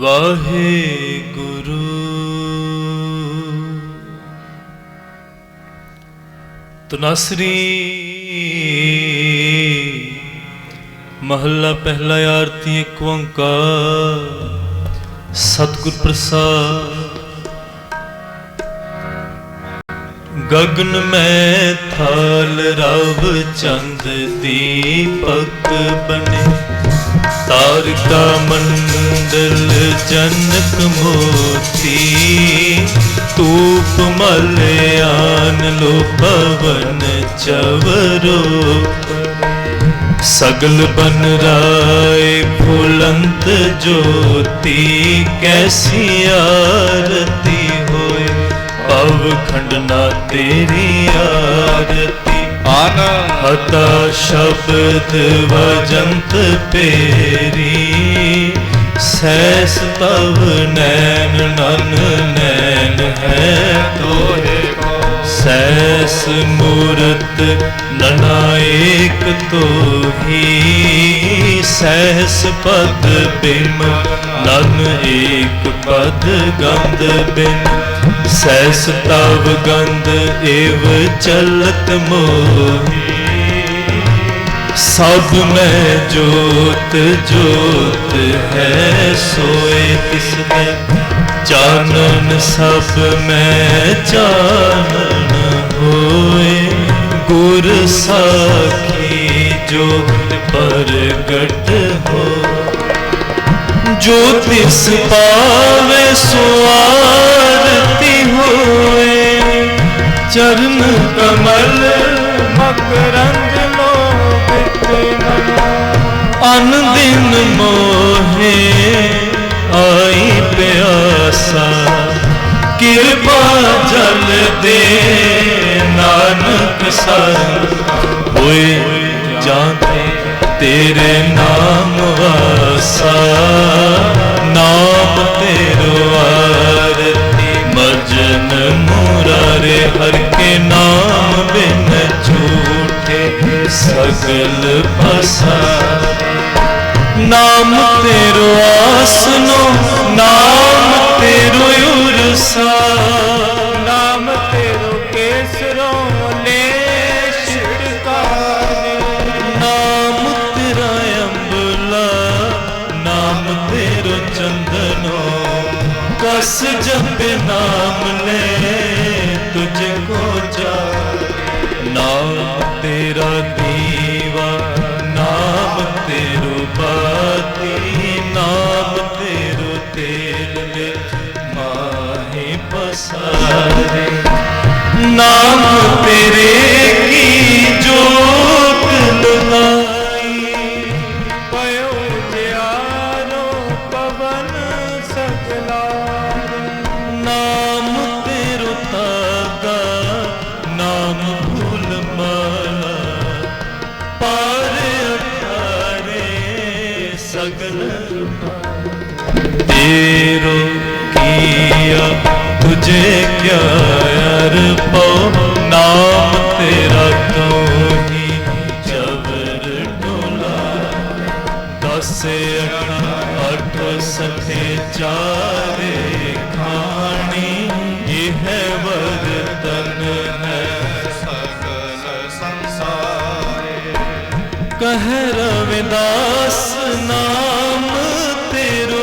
ਵਾਹਿਗੁਰੂ ਤਨਸਰੀ ਮਹੱਲਾ ਪਹਿਲਾ ਆਰਤੀ ਏਕ ਓੰਕਾਰ। ਸਤਿਗੁਰ ਪ੍ਰਸਾਦ। ਗਗਨ ਮੈਂ ਥਾਲ ਰਵ ਚੰਦ ਦੀਪਕ ਬਨੇ ਤਾਰਿਕਾ ਮੰਡਲ ਜਨਕ ਮੋਤੀ ਤੂਪ ਮਲਿਆਨ ਲੋ ਪਵਨ ਚਵਰੋ ਸਗਲ ਬਨ ਰਾਏ ਫੁਲੰਤ ਜੋਤੀ ਕੈਸੀ ਆਰਤੀ ਹੋਏ ਪਵ ਖੰਡਨਾ ਤੇਰੀ ਆਰਤੀ ਆਨੰਦ ਹਤਾ ਸ਼ਬਦ ਵਜੰਤ ਪੇਰੀ ਸੈਸ ਤਵ ਨੈਣ ਨਨ ਨੈਣ ਹੈ ਤੋਰੇ ਸੈਸ ਮੂਰਤ ਨਨਾਇਕ ਤੋਹੀ, ਸਹਿਸ ਪਦ ਬਿਮ ਨਨ ਏਕ ਪਦ ਗੰਧ ਬਿਨ ਸਹਿਸ ਤਵ ਗੰਧ ਏਵ ਚਲਤ ਮੋਹੀ। ਸਭ ਮੈਂ ਜੋਤ ਜੋਤ ਹੈ, ਸੋਏ ਤਿਸ ਦੇ ਚਾਨਨ ਸਭ ਮੈਂ ਚਾਨਨ ਹੋਏ। ਗੁਰ ਸਾਖੀ ਜੋਤ ਪ੍ਰਗਟ ਹੋ ਜੋ ਤਿਸ ਪਾਵੇ ਸੋ ਹੋਏ। ਚਰਨ ਕਮਲ ਮਕਰੰਦ ਲੋਭਿਤ ਅਨ ਦਿਨ ਮੋਹੇ ਆਈ ਪਿਆਸਾ। ਕਿਰਪਾ ਜਲ ਦੇ ਨਾਨਕ ਸਰ। ਹੋਏ ਜਾਂਦੇ ਤੇਰੇ ਨਾਮ ਵਾਸਾ। ਨਾਮ ਤੇਰੋ ਮਜਨ ਮੁਰਾਰੇ ਹਰ ਕੇ ਨਾਮ ਬਿਨ ਝੂਠੇ ਸਗਲ ਪਸਾਰੇ। ਨਾਮ ਤੇਰੋ ਆਸਨੋ, ਨਾਮ ਤੇਰੋ ਉਰਸਾ। ਨਾਮ ਤੇਰੋ ਕੇਸਰੋ ਨੇ ਛਿੜਕਾਰੇ। ਨਾਮ ਤੇਰਾ ਅੰਬਲਾ, ਨਾਮ ਤੇਰੋ ਚੰਦਨੋ। ਕਸ ਜਪੇ ਬਾਤੀ ਨਾਮ ਤੇਰੋ ਤੇਲ ਲੈ ਮਾਹੀ ਪਸਾਰੇ। ਨਾਮ ਤੇਰੇ ਸਗਲ ਤੇਰੋ ਕੀਆ, ਤੁਝੇ ਕਿਆ ਅਰਪੋ? ਨਾਮ ਤੇਰਾ ਤੋਂ ਹੀ ਜਬਰ ਡੋਲਾ। ਦਸ ਅੱਠ ਅੱਠ ਸਥੇ ਕਹਿ ਰਵਿਦਾਸ ਨਾਮ ਤੇਰੋ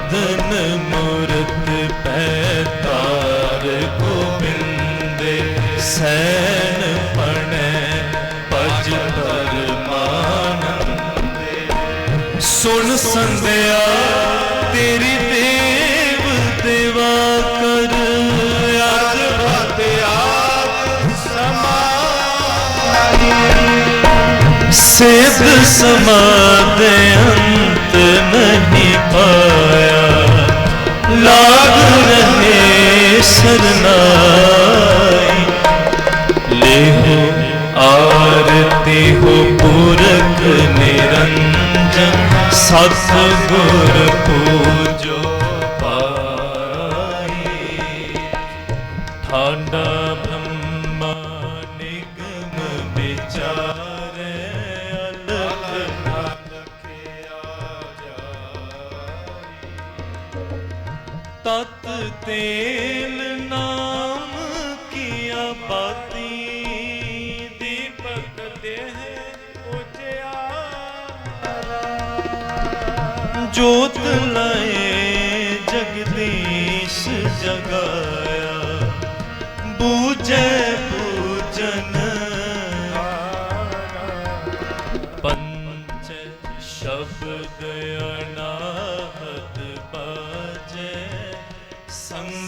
ਬਖਾਨ ਮਦਨ ਮੂਰਤ ਪੈਤਾਰ ਗੋਬਿੰਦੇ, ਸੈਨ ਪਣੈ ਭਜ ਪਰਮਾਨੰਦੇ। ਸੁਣ ਸੰਧਿਆ, ਤੇਰੀ ਦੇਵ ਦੇਵਾ ਕਰ ਅਜ ਹਤਿਆਰ ਸਮਾਈ ਸਿਧ ਸਮਾਦ ਅੰਤ ਨਹੀਂ ਪਾਇਆ ਲਾਗ ਰਹੇ ਸਰਨਾਈ। ਲੇਹੋ ਆਰਤੀ ਹੋ ਪੁਰਖ ਨਿਰੰਜਨ ਸਤ ਗੁਰ ਪੂਜੋ ਤਤ ਤੇਲ ਨਾ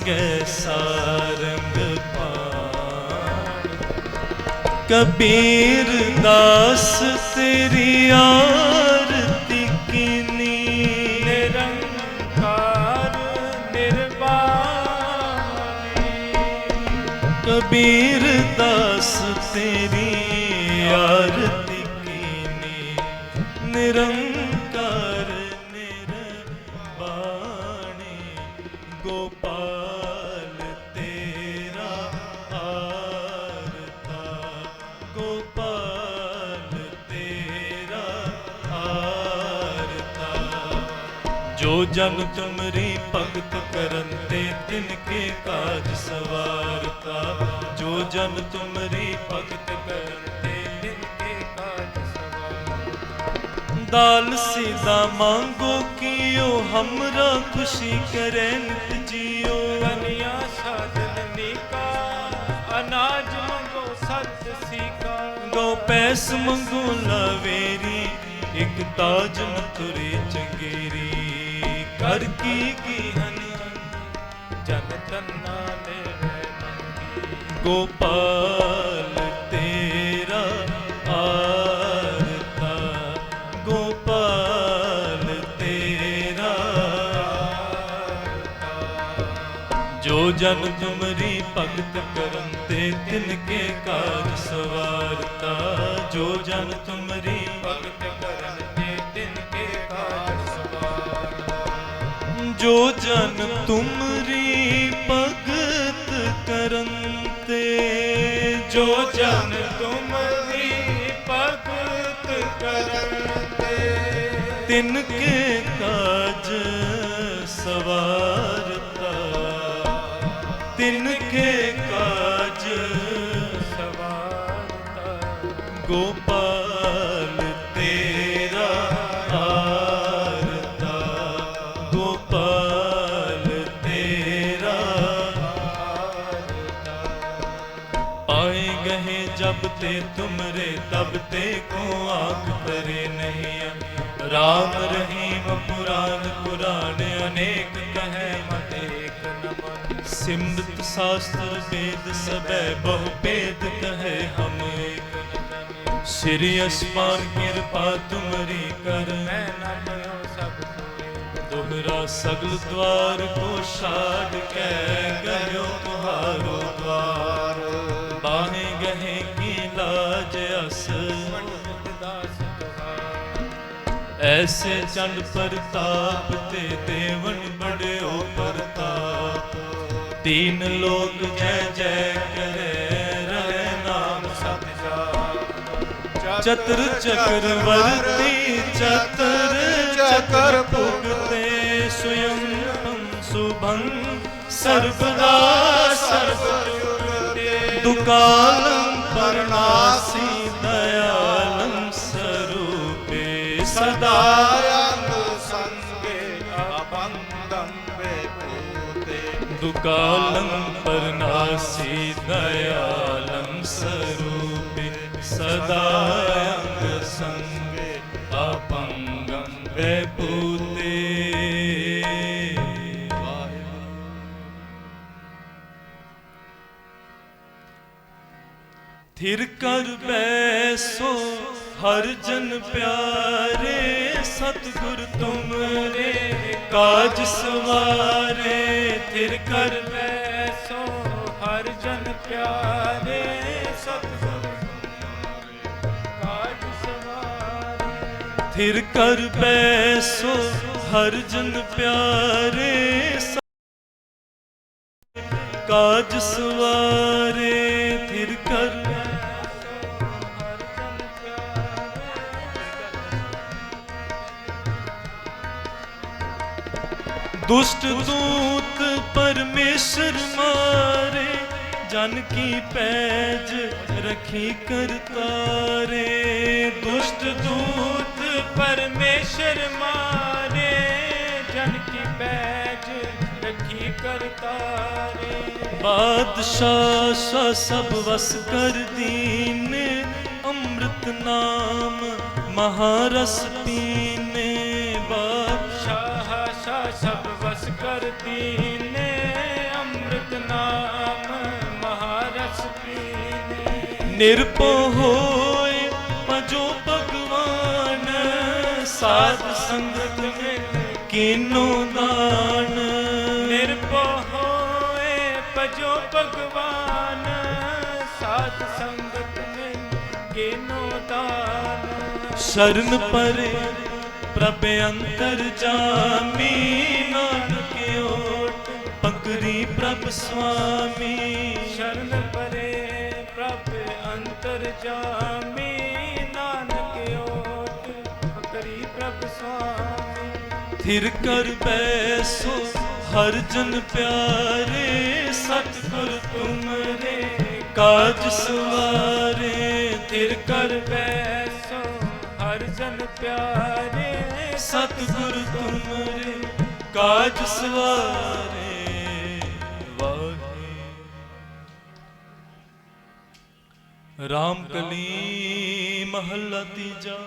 ਸੰਗੈ ਸਾਰੰਗ ਪਾਣ ਕਬੀਰ ਦਾਸ ਤੇਰੀ ਆਰਤੀ ਕੀਨੀ? ਨਿਰੰਕਾਰ ਨਿਰਵਾਣੀ। ਕਬੀਰ ਦਾਸ ਤੇਰੀ ਆਰਤੀ ਕੀਨੀ? ਨਿਰੰਕਾਰ ਨਿਰਵਾਣੀ। ਜਨ ਤੁਮਰੀ ਭਗਤ ਕਰਨ ਤੇ ਤਿਨ ਕੇ ਕਾਜ ਸਵਾਰਤਾ। ਜੋ ਜਨ ਤੁਮਰੀ ਭਗਤ ਕਰਨ ਤੇ ਤਿਨ ਕੇ ਕਾਜ ਸਵਾਰਤਾ। ਦਾਲ ਸੀਦਾ ਮੰਗੋ ਕੀਓ ਹਮਰਾ ਖੁਸ਼ੀ ਕਰੇ ਨਿਤ ਜੀਓ। ਕਨਿਆ ਸਾਜਨ ਨੀਕਾ ਅਨਾਜ ਮੰਗੋ ਸਤ ਸੀਕਾ। ਗੋ ਪੈਸ ਮੰਗੋ ਲਵੇਰੀ ਇੱਕ ਤਾਜ ਮਥੁਰੇ ਚੰਗੇਰੀ। ਕਰ ਕੀ ਕੀ ਹਨੀ? ਜਨ ਤੰਨਾ ਨੇ ਗੋਪਾਲ ਤੇਰਾ ਆਰਤਾ। ਗੋਪਾਲ ਤੇਰਾ ਜੋ ਜਨ ਤੁਮਰੀ ਭਗਤ ਕਰਨ ਤੇ ਤਿਨ ਕੇ ਕਾਜ ਸਵਾਰਤਾ। ਜੋ ਜਨ ਤੁਮਰੀ ਭਗਤ ਕਰਨ ਜੋ ਜਨ ਤੁਮਰੀ ਭਗਤ ਕਰਨ ਜੋ ਜਨ ਤੁਮਰੀ ਭਗਤ ਕਰਨ ਤੇ। ਤਿਨ ਕੇ ਕਾਜ ਤੇ ਕੋ ਆਖ ਪਰੇ ਨਹੀਂ ਰਾਮ ਰਹੀਮ ਪੁਰਾਨ ਪੁਰਾਣ ਅਨੇਕ ਕਹੈ ਮਤ ਏਕ ਨਮਨ ਸਿਮਰਤ ਸ਼ਾਸਤਰ ਵੇਦ ਸਬੈ ਬਹੁ ਭੇਦ ਕਹੈ ਹਮ ਏਕ ਸ੍ਰੀ ਅਸਮਾਨ ਕਿਰਪਾ ਤੁਮਰੀ ਕਰ। ਮੈਂ ਨਾ ਭਇਓ ਸਭ ਦੋਹਰਾ ਸਗਲ ਦਵਾਰ ਕੋ ਛਾੜ ਕੇ ਗਇਓ ਤੁਹਾਰੋ ਦਵਾਰ। ਬਾਹੇ ਗਹਿ ਐਸੇ ਚੰਡ ਪ੍ਰਤਾਪ ਤੇ ਦੇਵਨ ਬੜਿਓ ਪ੍ਰਤਾਪ। ਤੀਨ ਲੋਕ ਜੈ ਜੈ ਕਰੇ ਰਹਿ ਨਾ ਚਤੁਰ ਚਕਰਵਰਤੀ ਚਤੁਰ ਚਕਰ ਭੁਗਤੇ ਸੁਯੰ ਸੁਭੰ, ਸਰਬਦਾ ਸਰਬ ਜੁਗਤੇ ਦੁਕਾਲੰ ਪਰਨਾਸੀ ਸਰੂਪੇ ਸਦਾ ਅੰਗ ਸੰਗੇ ਅਬੰਦੰ ਬੇਪੂਤੇ ਦੁਕਾਲੰ ਪਰਨਾਸੀ ਦਇਆਲੰ ਸਰੂਪੇ ਸਦਾ ਅੰਗ ਸੰਗੇ ਆਪੰਗੰ ਬੇਪੂਤੇ ਥਿਰ ਕਰ ਬੈਸੋ ਹਰ ਜਨ ਪਿਆਰੇ ਸਤਿਗੁਰ ਤੁਮਰੇ ਕਾਜ ਸਵਾਰੇ, ਥਿਰ ਕਰ ਬੈਸੋ ਹਰ ਜਨ ਪਿਆਰੇ। ਸਤਿਗੁਰ ਕਾਜ ਸਵਾਰੇ, ਥਿਰ ਕਰ ਬੈਸੋ ਹਰ ਜਨ ਪਿਆਰੇ। ਸ- ਕਾਜ ਸਵਾਰੇ। ਦੁਸ਼ਟ ਦੂਤ ਪਰਮੇਸ਼ਰ ਮਾਰੇ, ਜਨ ਕੀ ਪੈਜ ਰਖੀ ਕਰਤਾਰੇ। ਦੁਸ਼ਟ ਦੂਤ ਪਰਮੇਸ਼ਰ ਮਾਰੇ, ਜਨ ਕੀ ਪੈਜ ਰਖੀ ਕਰਤਾਰੇ। ਬਾਦਸ਼ਾਹ ਸ਼ਾਹ ਸਭ ਵਸ ਕਰ ਦੀਨੇ, ਅੰਮ੍ਰਿਤ ਨਾਮ ਮਹਾਰਸ ਪੀਨੇ। ਬਾਦਸ਼ਾਹ ਸ਼ਾਹ ਸ਼ਾਹ ਸਭ ਨਿਰਭਉ ਹੋਏ ਭਜੋ ਭਗਵਾਨ ਸਾਧ ਸੰਗਤ ਮਿਲ ਕੀਨੋ ਦਾਨ ਨਿਰਭਉ ਹੋਏ ਭਜੋ ਭਗਵਾਨ ਸਾਧ ਸੰਗਤ ਨੇ ਕੀਨੋ ਦਾਨ ਸ਼ਰਨ ਪਰੇ ਪ੍ਰਭ ਅੰਤਰ ਜਾਮੀ ਸੁਆਮੀ ਸ਼ਰਨ ਪਰੇ ਪ੍ਰਭ ਅੰਤਰ ਜਾਮੀ ਨਾਨਕ ਓਟ ਕਰੀ ਪ੍ਰਭ ਸੁਆਮੀ ਥਿਰ ਕਰ ਬੈਸੋ ਹਰ ਜਨ ਪਿਆਰੇ ਸਤਿਗੁਰ ਤੁਮਰੇ ਕਾਜ ਸਵਾਰੇ ਥਿਰ ਕਰ ਬੈਸੋ ਹਰ ਜਨ ਪਿਆਰੇ ਸਤਿਗੁਰ ਤੁਮਰੇ ਕਾਜ ਸਵਾਰੇ ਰਾਮ ਕਲੀ ਮਹੱਲਾ ਤੀਜਾ।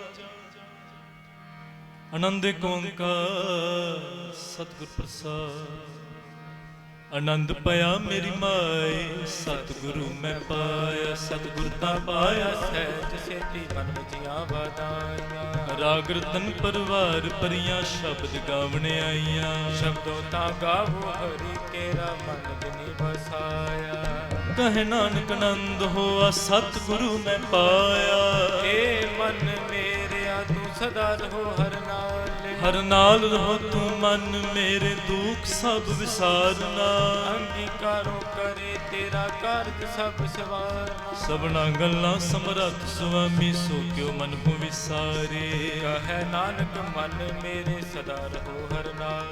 ਆਨੰਦ ਓੰਕਾਰ ਸਤਿਗੁਰ ਪ੍ਰਸਾਦ। ਆਨੰਦ ਪਿਆ ਮੇਰੀ ਮਾਏ ਸਤਿਗੁਰੂ ਮੈਂ ਪਾਇਆ ਸਤਿਗੁਰ ਤਾਂ ਪਾਇਆ ਸਹਿਜ ਸੇਤੀ ਮਨ ਵਿਚੀਆਂ ਵਾਦਾਈਆਂ ਰਾਗ ਰਤਨ ਪਰਵਾਰ ਪਰੀਆਂ ਸ਼ਬਦ ਗਾਵਣ ਆਈਆਂ। ਸ਼ਬਦੋ ਤਾਂ ਗਾਵੋ ਹਰੀ ਕੇਰਾ ਮਨ ਜਿਨੀ ਵਸਾਇਆ। ਕਹੇ ਨਾਨਕ ਆਨੰਦ ਹੋਆ ਸਤਿਗੁਰੂ ਮੈਂ ਪਾਇਆ। ਏ ਮਨ ਮੇਰਿਆ ਤੂੰ ਸਦਾ ਰਹੋ ਹਰ ਨਾਲੇ। ਹਰ ਨਾਲ ਰਹੋ ਤੂੰ ਮਨ ਮੇਰੇ ਦੁੱਖ ਸਭ ਵਿਸਾਰਨਾ। ਅੰਗੀਕਾਰੋ ਕਰੇ ਤੇਰਾ ਕਾਰਜ ਸਭ ਸਵਾਰਨਾ। ਸਭਨਾ ਗੱਲਾਂ ਸਮਰੱਥ ਸੁਆਮੀ ਸੋ ਕਿਉ ਮਨ ਭੁ ਵਿਸਾਰੇ। ਕਹੈ ਨਾਨਕ ਮਨ ਮੇਰੇ ਸਦਾ ਰਹੋ ਹਰ ਨਾਲੇ।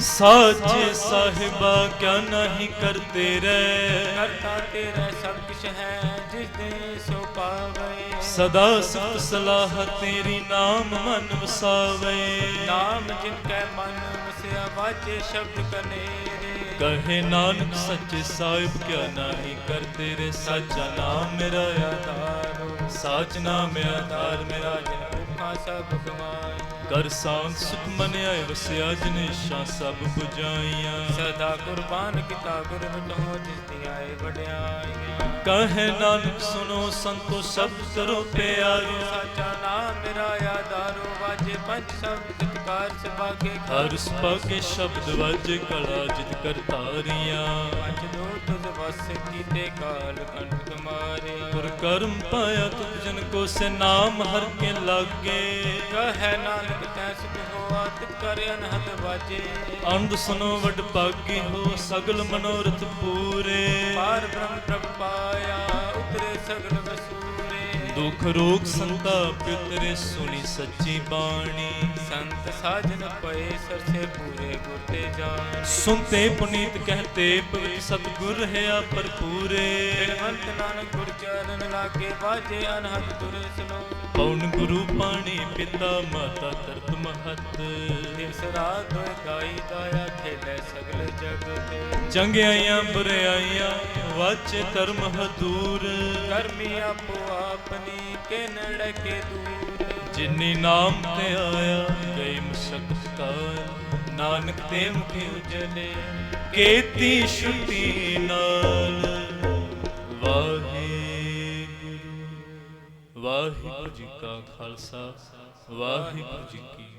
ਸਾਚੇ ਸਾਹਿਬਾ ਕਿਆ ਨਹੀਂ ਕਰਤੇ ਰਹਿ। ਕਰਤਾ ਤੇਰਾ ਸਭ ਕੁਛ ਹੈ ਜਿਸ ਦੇ ਸੋ ਪਾਵੇ। ਸਦਾ ਸਿਫਤ ਸਲਾਹ ਤੇਰੀ ਨਾਮ ਮਨ ਵਸਾਵੇ। ਨਾਮ ਜਿਨ ਕੈ ਮਨ ਵਸਿਆ ਵਾਜੇ ਸ਼ਬਦ ਕਨੇਰੇ। ਕਹੇ ਨਾਨਕ ਸੱਚੇ ਸਾਹਿਬ ਕਿਆ ਨਹੀਂ ਕਰਤੇ ਰੇ ਸਾਚਾ ਨਾਮ ਮੇਰਾ ਆਧਾਰ। ਸਾਚ ਨਾਮ ਆਧਾਰ ਮੇਰਾ ਜਿਨ ਭੁੱਖਾ ਸਭ ਗਵਾਈ ਕਰ ਸਾਂਤ ਸੁਖ ਮਨ ਆਏ ਵਸਿਆ ਜਨੇਸ਼ਾਂ ਸਭ 부ਜਾਈਆਂ ਸਦਾ ਕੁਰਬਾਨ ਕੀਤਾ ਗੁਰ ਮਿਟੋ ਜਿਸ ਦੀ ਆਏ ਵਡਿਆਈਆਂ। ਕਹੇ ਨਾਨਕ ਸੁਨੋ ਸੰਤੋ ਸਭ ਕਰੋ ਪਿਆਰੋ ਸਾਚਾ ਨਾਮ ਮੇਰਾ ਆਧਾਰੋ ਵਾਜੇ ਪੰਜ ਸਭ ਸਤਕਾਰ ਸਭਾਗੇ ਹਰ ਸੁਭਾਗੇ ਸ਼ਬਦ ਵਾਜੇ ਕਲਾ ਜਿਤ ਕਰਤਾਰੀਆਂ। ਪੰਜ ਦੋ ਤੁਧ ਵਸ ਕੀਤੇ ਕਾਲ ਮਾਰੇ ਗੁਰ ਕਰਮ ਪਾਇਆ ਤੁਧ ਜਨ ਕੋ ਸੇ ਨਾਮ ਹਰ ਕੇ ਲਾਗੇ। ਕਹੈ ਨਾਨਕ ਤੈ ਸੁਖ ਹੋਆ ਤਿਤ ਕਰ ਅਨਹਦ ਵਾਜੇ। ਅੰਧ ਸੁਨੋ ਵਡ ਭਾਗੀ ਹੋ ਸਗਲ ਮਨੋਰਥ ਪੂਰੇ। ਪਾਰ ਬ੍ਰਹਮ ਪ੍ਰਭ ਪਾਇਆ ਉਤਰੇ ਸਗਲ ਵਸੂਰੇ ਦੁਖ ਰੋਗ ਸੰਤਾਪ ਤੇਰੇ ਸੁਣੀ ਸੱਚੀ ਬਾਣੀ। ਸੰਤ ਸਾਜਨ ਪਏ ਸਰਸੇ ਪੂਰੇ ਗੁਰ ਤੇ ਜਾਣ। ਸੁਨਤੇ ਪੁਨੀਤ ਕਹਤੇ ਪਵਿੱਤ ਸਤਿਗੁਰ ਰਹਾ ਭਰਪੂਰੇ ਬਿਨਵੰਤ ਨਾਨਕ ਗੁਰ ਚਰਨ ਲਾਗੇ ਬਾਜੇ ਅਨਹਦ ਤੁਰੇ ਸੁਨੋ ਪਉਨ ਗੁਰੂ ਪਾਣੀ ਪਿਤਾ ਮਾਤਾ ਤਰਤ ਮਹਤ। ਦਿਵਸ ਰਾਤ ਹੋਏ ਗਾਈ ਦਾਇਆ ਖੇਲੇ ਸਗਲ ਜਗ ਤੇ। ਚੰਗਿਆਈਆਂ ਬੁਰਾਈਆਂ ਵਾਚੇ ਧਰਮ ਹਦੂਰ। ਕਰਮੀ ਆਪੋ ਆਪਨੀ ਕੇ ਨੜ ਕੇ ਦੂਰ। ਜਿਨੀ ਨਾਮ ਤੇ ਆਇਆ ਗਈ ਮਸਕਤ ਨਾਨਕ ਤੇ ਮੁਖੀ ਉਜਲੇ ਕੀਤੀ ਛੁੱਟੀ ਨਾਲ। ਵਾਹਿਗੁਰੂ ਵਾਹਿਗੁਰੂ ਜੀ ਕਾ ਖਾਲਸਾ। ਵਾਹਿਗੁਰੂ ਜੀ ਕੀ